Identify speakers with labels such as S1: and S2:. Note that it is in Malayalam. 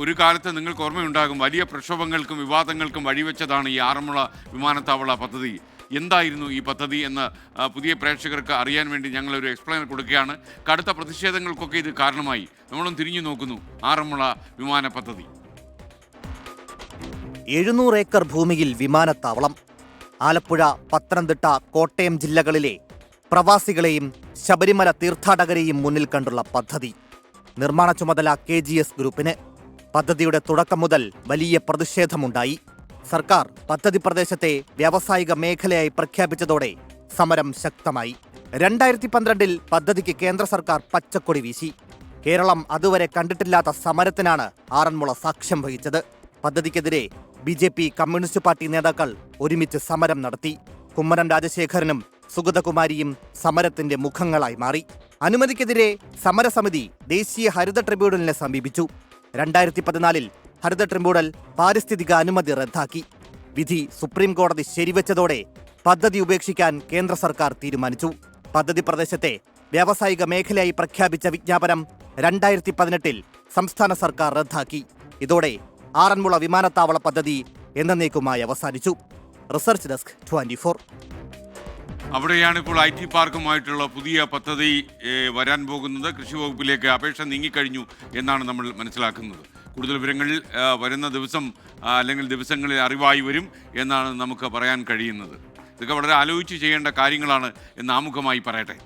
S1: ഒരു കാലത്ത് നിങ്ങൾക്ക് ഓർമ്മയുണ്ടാകും വലിയ പ്രക്ഷോഭങ്ങൾക്കും വിവാദങ്ങൾക്കും വഴിവെച്ചതാണ് ഈ ആറന്മുള വിമാനത്താവള പദ്ധതി. എന്തായിരുന്നു ഈ പദ്ധതി എന്ന് പുതിയ പ്രേക്ഷകർക്ക് അറിയാൻ വേണ്ടി ഞങ്ങളൊരു എക്സ്പ്ലെയിനർ കൊടുക്കുകയാണ്. കടുത്ത പ്രതിഷേധങ്ങൾക്കൊക്കെ ഇത് കാരണമായി. നമ്മളും തിരിഞ്ഞു നോക്കുന്നു ആറന്മുള വിമാന പദ്ധതി.
S2: എഴുന്നൂറ് ഏക്കർ ഭൂമിയിൽ വിമാനത്താവളം. ആലപ്പുഴ പത്തനംതിട്ട കോട്ടയം ജില്ലകളിലെ പ്രവാസികളെയും ശബരിമല തീർത്ഥാടകരെയും മുന്നിൽ കണ്ടുള്ള പദ്ധതി. നിർമ്മാണ ചുമതല കെ ഗ്രൂപ്പിന്. പദ്ധതിയുടെ തുടക്കം മുതൽ വലിയ പ്രതിഷേധമുണ്ടായി. സർക്കാർ പദ്ധതി പ്രദേശത്തെ വ്യാവസായിക മേഖലയായി പ്രഖ്യാപിച്ചതോടെ സമരം ശക്തമായി. രണ്ടായിരത്തി പന്ത്രണ്ടിൽ പദ്ധതിക്ക് കേന്ദ്ര സർക്കാർ പച്ചക്കൊടി വീശി. കേരളം അതുവരെ കണ്ടിട്ടില്ലാത്ത സമരത്തിനാണ് ആറന്മുള സാക്ഷ്യം വഹിച്ചത്. പദ്ധതിക്കെതിരെ B J P communist party നേതാക്കൾ ഒരുമിച്ച് സമരം നടത്തി. കുമ്മനം രാജശേഖരനും സുഗതകുമാരിയും സമരത്തിന്റെ മുഖങ്ങളായി മാറി. അനുമതിക്കെതിരെ സമരസമിതി ദേശീയ ഹരിത ട്രിബ്യൂണലിനെ സമീപിച്ചു. രണ്ടായിരത്തി പതിനാലിൽ ഹരിത ട്രിബ്യൂണൽ പാരിസ്ഥിതിക അനുമതി റദ്ദാക്കി. വിധി സുപ്രീം കോടതി ശരിവെച്ചതോടെ പദ്ധതി ഉപേക്ഷിക്കാൻ കേന്ദ്ര സർക്കാർ തീരുമാനിച്ചു. പദ്ധതി പ്രദേശത്തെ വ്യാവസായിക മേഖലയായി പ്രഖ്യാപിച്ച വിജ്ഞാപനം രണ്ടായിരത്തി പതിനെട്ടിൽ സംസ്ഥാന സർക്കാർ റദ്ദാക്കി. ഇതോടെ ആറന്മുള വിമാനത്താവള പദ്ധതി എന്നേക്കുമായി അവസാനിച്ചു. റിസർച്ച് ഡെസ്ക് ട്വന്റി
S1: അവിടെയാണ് ഇപ്പോൾ ഐ ടി പാർക്കുമായിട്ടുള്ള പുതിയ പദ്ധതി വരാൻ പോകുന്നത്. കൃഷി വകുപ്പിലേക്ക് അപേക്ഷ നീങ്ങിക്കഴിഞ്ഞു എന്നാണ് നമ്മൾ മനസ്സിലാക്കുന്നത്. കൂടുതൽ വിവരങ്ങൾ വരുന്ന ദിവസം അല്ലെങ്കിൽ ദിവസങ്ങളിൽ അറിവായി വരും എന്നാണ് നമുക്ക് പറയാൻ കഴിയുന്നത്. ഇതൊക്കെ വളരെ ആലോചിച്ച് ചെയ്യേണ്ട കാര്യങ്ങളാണ് എന്ന് ആമുഖമായി പറയട്ടെ.